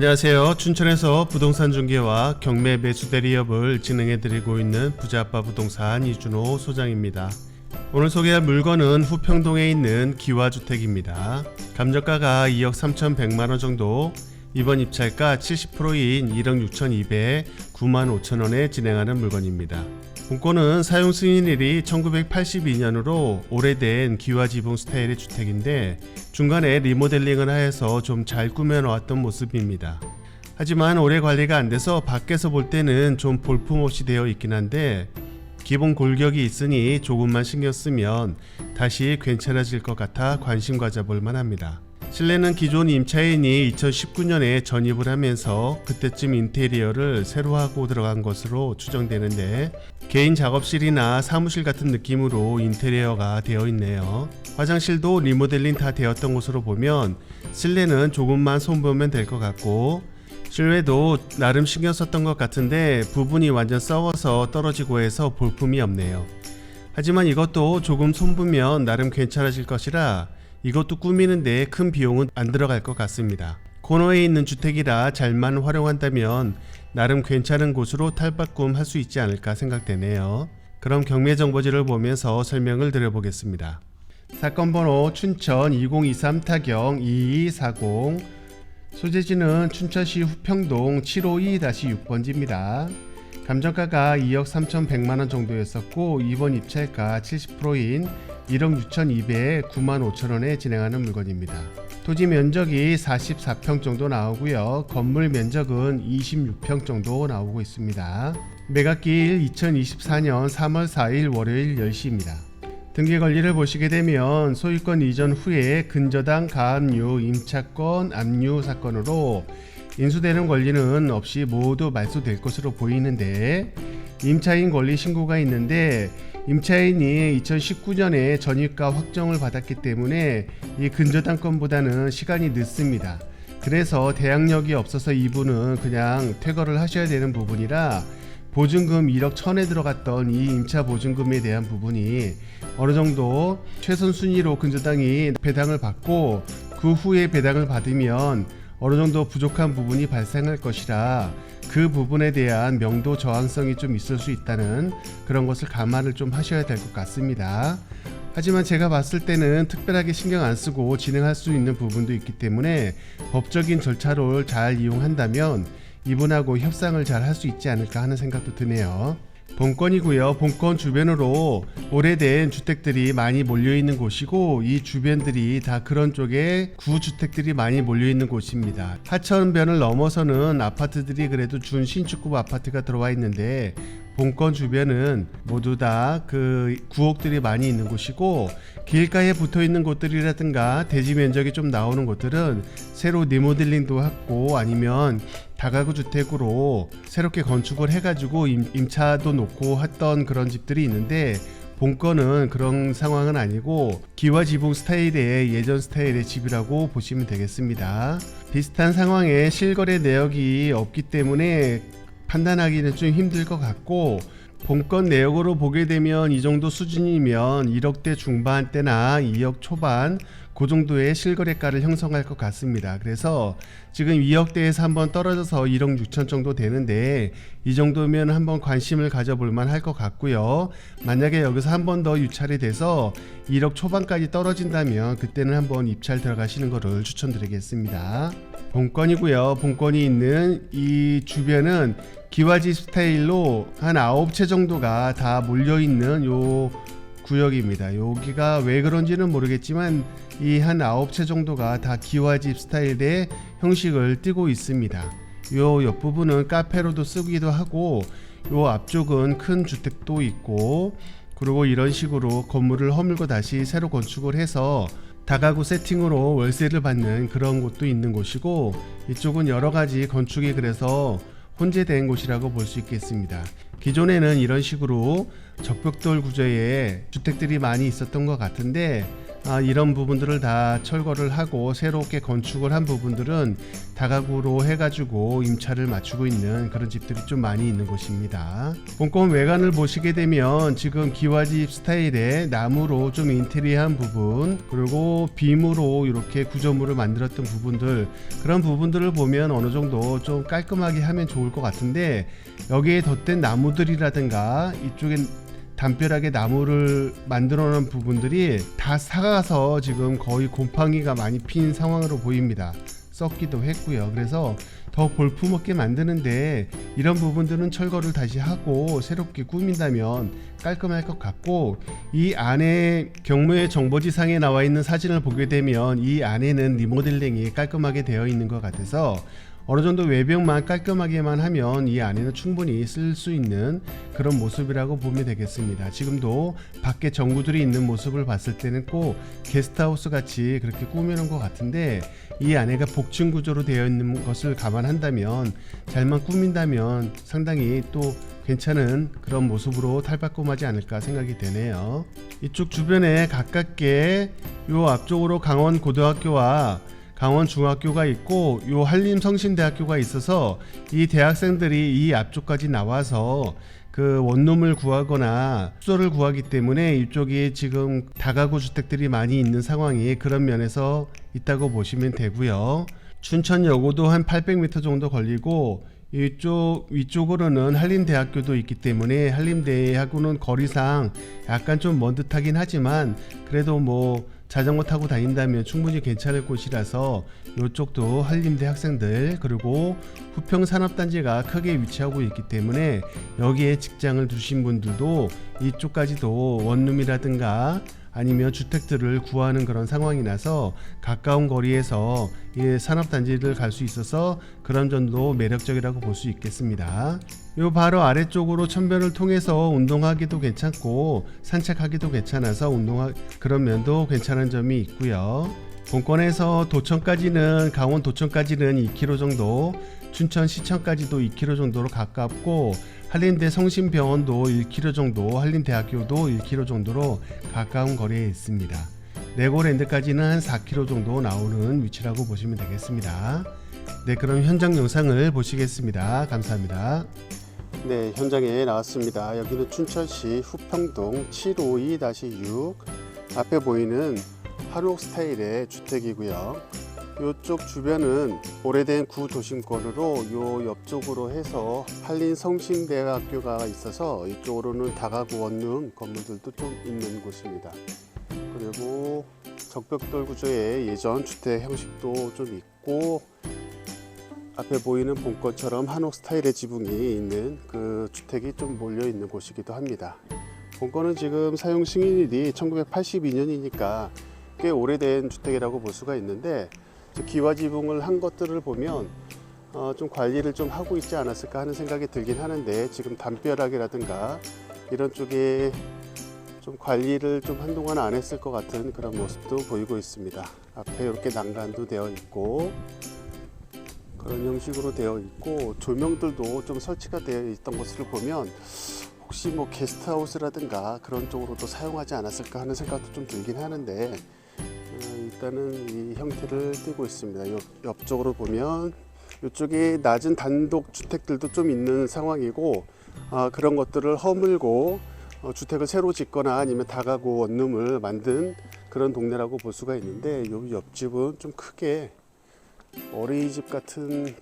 안녕하세요. 춘천에서 부동산 중개와 경매 매수 대리업을 진행해 드리고 있는 부자아빠 부동산 이준호 소장입니다. 오늘 소개할 물건은 후평동에 있는 기와주택입니다. 감정가가 2억 3,100만 원 정도, 이번 입찰가 70%인 1억 6,200, 9만 5천 원에 진행하는 물건입니다. 본권은 사용 승인일이 1982년으로 오래된 기와 지붕 스타일의 주택인데 중간에 리모델링을 하여서 좀 잘 꾸며놓았던 모습입니다. 하지만 오래 관리가 안 돼서 밖에서 볼 때는 좀 볼품없이 되어 있긴 한데 기본 골격이 있으니 조금만 신경 쓰면 다시 괜찮아질 것 같아 관심 가져볼 만합니다. 실내는 기존 임차인이 2019년에 전입을 하면서 그때쯤 인테리어를 새로 하고 들어간 것으로 추정되는데 개인 작업실이나 사무실 같은 느낌으로 인테리어가 되어 있네요. 화장실도 리모델링 다 되었던 것으로 보면 실내는 조금만 손보면 될 것 같고 실외도 나름 신경 썼던 것 같은데 부분이 완전 썩어서 떨어지고 해서 볼품이 없네요. 하지만 이것도 조금 손보면 나름 괜찮아질 것이라 이것도 꾸미는데 큰 비용은 안 들어갈 것 같습니다. 코너에 있는 주택이라 잘만 활용한다면 나름 괜찮은 곳으로 탈바꿈 할 수 있지 않을까 생각되네요. 그럼 경매 정보지를 보면서 설명을 드려보겠습니다. 사건 번호 춘천 2023 타경 2240 소재지는 춘천시 후평동 752-6번지입니다. 감정가가 2억 3,100만 원 정도였었고 이번 입찰가 70%인 1억 6,200에 9만 5천 원에 진행하는 물건입니다. 토지 면적이 44평 정도 나오고요. 건물 면적은 26평 정도 나오고 있습니다. 매각기일 2024년 3월 4일 월요일 10시입니다. 등기 권리를 보시게 되면 소유권 이전 후에 근저당 가압류 임차권 압류 사건으로 인수되는 권리는 없이 모두 말소될 것으로 보이는데 임차인 권리 신고가 있는데 임차인이 2019년에 전입가 확정을 받았기 때문에 이 근저당권보다는 시간이 늦습니다. 그래서 대항력이 없어서 이분은 그냥 퇴거를 하셔야 되는 부분이라 보증금 1억 1000에 들어갔던 이 임차 보증금에 대한 부분이 어느 정도 최선 순위로 근저당이 배당을 받고 그 후에 배당을 받으면 어느 정도 부족한 부분이 발생할 것이라 그 부분에 대한 명도 저항성이 좀 있을 수 있다는 그런 것을 감안을 좀 하셔야 될 것 같습니다. 하지만 제가 봤을 때는 특별하게 신경 안 쓰고 진행할 수 있는 부분도 있기 때문에 법적인 절차를 잘 이용한다면 이분하고 협상을 잘 할 수 있지 않을까 하는 생각도 드네요. 본권이고요. 본권 주변으로 오래된 주택들이 많이 몰려 있는 곳이고 이 주변들이 다 그런 쪽에 구주택들이 많이 몰려 있는 곳입니다. 하천변을 넘어서는 아파트들이 그래도 준 신축급 아파트가 들어와 있는데 본권 주변은 모두 다 그 구옥들이 많이 있는 곳이고 길가에 붙어 있는 곳들이라든가 대지 면적이 좀 나오는 곳들은 새로 리모델링도 했고 아니면 다가구 주택으로 새롭게 건축을 해가지고 임, 임차도 놓고 했던 그런 집들이 있는데 본건은 그런 상황은 아니고 기와 지붕 스타일의 예전 스타일의 집이라고 보시면 되겠습니다. 비슷한 상황에 실거래 내역이 없기 때문에 판단하기는 좀 힘들 것 같고 본건 내역으로 보게 되면 이 정도 수준이면 1억대 중반대나 2억 초반 그 정도의 실거래가를 형성할 것 같습니다. 그래서 지금 2억대에서 한번 떨어져서 1억 6천 정도 되는데 이 정도면 한번 관심을 가져볼 만할 것 같고요. 만약에 여기서 한 번 더 유찰이 돼서 1억 초반까지 떨어진다면 그때는 한번 입찰 들어가시는 것을 추천드리겠습니다. 본건이고요. 본건이 있는 이 주변은 기와지 스타일로 한 9채 정도가 다 몰려 있는 요 구역입니다. 여기가 왜 그런지는 모르겠지만 이한 아홉 채 정도가 다 기와집 스타일의 형식을 띠고 있습니다. 요 옆부분은 카페로도 쓰기도 하고 요 앞쪽은 큰 주택도 있고 그리고 이런 식으로 건물을 허물고 다시 새로 건축을 해서 다가구 세팅으로 월세를 받는 그런 곳도 있는 곳이고 이쪽은 여러 가지 건축이 그래서 혼재된 곳이라고 볼 수 있겠습니다. 기존에는 이런 식으로 적벽돌 구조의 주택들이 많이 있었던 것 같은데 아, 이런 부분들을 다 철거를 하고 새롭게 건축을 한 부분들은 다가구로 해가지고 임차를 맞추고 있는 그런 집들이 좀 많이 있는 곳입니다. 본권 외관을 보시게 되면 지금 기와집 스타일의 나무로 좀 인테리어한 부분 그리고 빔으로 이렇게 구조물을 만들었던 부분들 그런 부분들을 보면 어느 정도 좀 깔끔하게 하면 좋을 것 같은데 여기에 덧댄 나무들이라든가 이쪽엔 담벼락에 나무를 만들어 놓은 부분들이 다 사가서 지금 거의 곰팡이가 많이 핀 상황으로 보입니다. 썩기도 했고요. 그래서 더 볼품없게 만드는데 이런 부분들은 철거를 다시 하고 새롭게 꾸민다면 깔끔할 것 같고 이 안에 경무의 정보지상에 나와 있는 사진을 보게 되면 이 안에는 리모델링이 깔끔하게 되어 있는 것 같아서 어느 정도 외벽만 깔끔하게만 하면 이 안에는 충분히 쓸 수 있는 그런 모습이라고 보면 되겠습니다. 지금도 밖에 전구들이 있는 모습을 봤을 때는 꼭 게스트하우스 같이 그렇게 꾸며놓은 것 같은데 이 안에가 복층 구조로 되어 있는 것을 감안한다면 잘만 꾸민다면 상당히 또 괜찮은 그런 모습으로 탈바꿈하지 않을까 생각이 되네요. 이쪽 주변에 가깝게 요 앞쪽으로 강원 고등학교와 강원 중학교가 있고 요 한림 성신대학교가 있어서 이 대학생들이 이 앞쪽까지 나와서 그 원룸을 구하거나 숙소를 구하기 때문에 이쪽이 지금 다가구 주택들이 많이 있는 상황이 그런 면에서 있다고 보시면 되고요. 춘천여고도 한 800m 정도 걸리고 이쪽 위쪽으로는 한림대학교도 있기 때문에 한림대하고는 거리상 약간 좀 먼 듯하긴 하지만 그래도 뭐 자전거 타고 다닌다면 충분히 괜찮을 곳이라서 이쪽도 한림대 학생들 그리고 후평 산업단지가 크게 위치하고 있기 때문에 여기에 직장을 두신 분들도 이쪽까지도 원룸이라든가 아니면 주택들을 구하는 그런 상황이 나서 가까운 거리에서 이 산업단지를 갈 수 있어서 그런 점도 매력적이라고 볼 수 있겠습니다. 요 바로 아래쪽으로 천변을 통해서 운동하기도 괜찮고 산책하기도 괜찮아서 운동하 그런 면도 괜찮은 점이 있고요. 본권에서 도천까지는 강원 도천까지는 2km 정도, 춘천 시청까지도 2km 정도로 가깝고 한림대 성심병원도 1km 정도, 한림대학교도 1km 정도로 가까운 거리에 있습니다. 레고랜드까지는 한 4km 정도 나오는 위치라고 보시면 되겠습니다. 네, 그럼 현장 영상을 보시겠습니다. 감사합니다. 네, 현장에 나왔습니다. 여기는 춘천시 후평동 752-6 앞에 보이는 한옥 스타일의 주택이고요. 이쪽 주변은 오래된 구도심권으로 요 옆쪽으로 해서 한린 성신대학교가 있어서 이쪽으로는 다가구 원룸 건물들도 좀 있는 곳입니다. 그리고 적벽돌 구조의 예전 주택 형식도 좀 있고 앞에 보이는 본권처럼 한옥 스타일의 지붕이 있는 그 주택이 좀 몰려 있는 곳이기도 합니다. 본권은 지금 사용 승인일이 1982년이니까 꽤 오래된 주택이라고 볼 수가 있는데 기와 지붕을 한 것들을 보면 어, 좀 관리를 좀 하고 있지 않았을까 하는 생각이 들긴 하는데 지금 담벼락이라든가 이런 쪽에 좀 관리를 좀 한동안 안 했을 것 같은 그런 모습도 보이고 있습니다. 앞에 이렇게 난간도 되어 있고 그런 형식으로 되어 있고 조명들도 좀 설치가 되어 있던 것을 보면 혹시 뭐 게스트하우스라든가 그런 쪽으로도 사용하지 않았을까 하는 생각도 좀 들긴 하는데 어, 일단은 이 형태를 띠고 있습니다. 옆, 옆쪽으로 보면 이쪽에 낮은 단독 주택들도 좀 있는 상황이고 아, 그런 것들을 허물고 어, 주택을 새로 짓거나 아니면 다가구 원룸을 만든 그런 동네라고 볼 수가 있는데 요 옆집은 좀 크게 어린이집 같은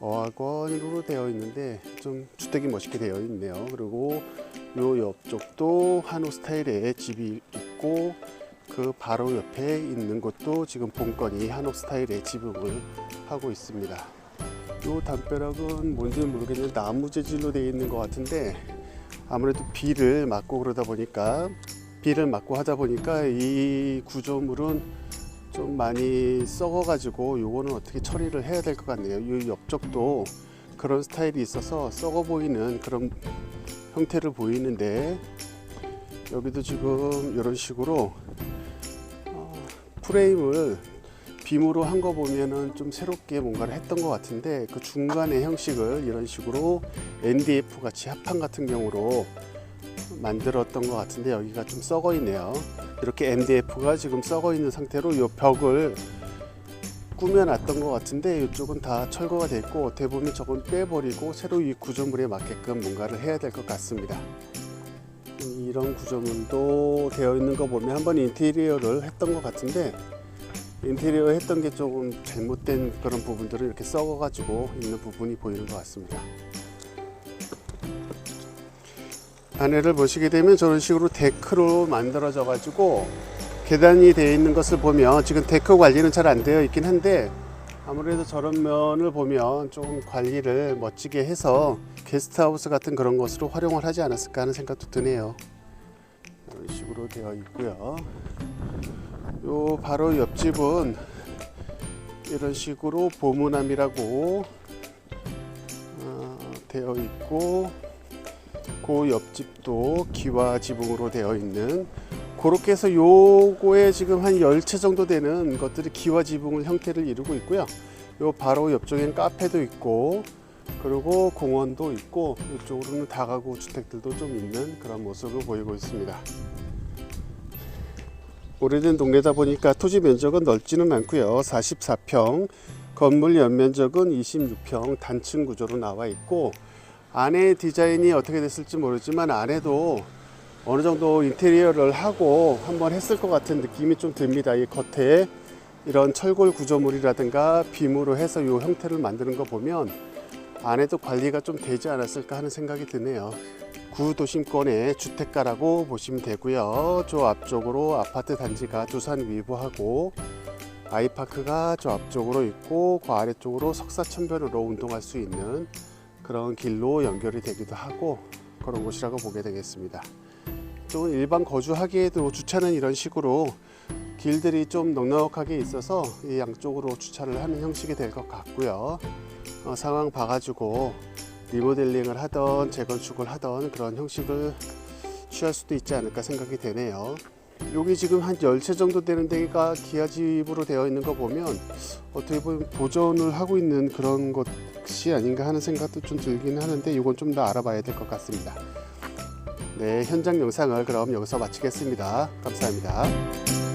어학원으로 되어 있는데 좀 주택이 멋있게 되어 있네요. 그리고 요 옆쪽도 한우 스타일의 집이 있고 그 바로 옆에 있는 곳도 지금 본건이 한옥 스타일의 지붕을 하고 있습니다. 요 담벼락은 뭔지 모르겠는데 나무 재질로 되어 있는 것 같은데 아무래도 비를 맞고 그러다 보니까 비를 맞고 하다 보니까 이 구조물은 좀 많이 썩어 가지고 요거는 어떻게 처리를 해야 될 것 같네요. 이 옆쪽도 그런 스타일이 있어서 썩어 보이는 그런 형태를 보이는데 여기도 지금 이런 식으로 어, 프레임을 빔으로 한 거 보면은 좀 새롭게 뭔가를 했던 것 같은데 그 중간의 형식을 이런 식으로 NDF 같이 합판 같은 경우로 만들었던 것 같은데 여기가 좀 썩어 있네요. 이렇게 MDF가 지금 썩어 있는 상태로 이 벽을 꾸며놨던 것 같은데 이쪽은 다 철거가 됐고 보면 저건 빼버리고 새로 이 구조물에 맞게끔 뭔가를 해야 될 것 같습니다. 이런 구조물도 되어 있는 거 보면 한 번 인테리어를 했던 것 같은데 인테리어 했던 게 조금 잘못된 그런 부분들을 이렇게 썩어 가지고 있는 부분이 보이는 것 같습니다. 안에를 보시게 되면 저런 식으로 데크로 만들어져 가지고 계단이 되어 있는 것을 보면 지금 데크 관리는 잘 안 되어 있긴 한데 아무래도 저런 면을 보면 좀 관리를 멋지게 해서 게스트하우스 같은 그런 것으로 활용을 하지 않았을까 하는 생각도 드네요. 이런 식으로 되어 있고요. 요 바로 옆집은 이런 식으로 보문함이라고 어, 되어 있고 그 옆집도 기와 지붕으로 되어 있는 그렇게 해서 요거에 지금 한 10채 정도 되는 것들이 기와 지붕을 형태를 이루고 있고요. 요 바로 옆쪽엔 카페도 있고 그리고 공원도 있고 이쪽으로는 다가구 주택들도 좀 있는 그런 모습을 보이고 있습니다. 오래된 동네다 보니까 토지 면적은 넓지는 않고요. 44평, 건물 연면적은 26평 단층 구조로 나와 있고 안에 디자인이 어떻게 됐을지 모르지만 안에도 어느 정도 인테리어를 하고 한번 했을 것 같은 느낌이 좀 듭니다. 이 겉에 이런 철골 구조물이라든가 빔으로 해서 이 형태를 만드는 거 보면 안에도 관리가 좀 되지 않았을까 하는 생각이 드네요. 구도심권의 주택가라고 보시면 되고요. 저 앞쪽으로 아파트 단지가 두산 위부하고 아이파크가 저 앞쪽으로 있고 그 아래쪽으로 석사천변으로 운동할 수 있는 그런 길로 연결이 되기도 하고 그런 곳이라고 보게 되겠습니다. 좀 일반 거주하기에도 주차는 이런 식으로 길들이 좀 넉넉하게 있어서 이 양쪽으로 주차를 하는 형식이 될 것 같고요. 어, 상황 봐가지고 리모델링을 하던 재건축을 하던 그런 형식을 취할 수도 있지 않을까 생각이 되네요. 여기 지금 한 10채 정도 되는 데가 기아집으로 되어 있는 거 보면 어떻게 보면 보존을 하고 있는 그런 것이 아닌가 하는 생각도 좀 들긴 하는데 이건 좀 더 알아봐야 될 것 같습니다. 네, 현장 영상을 그럼 여기서 마치겠습니다. 감사합니다.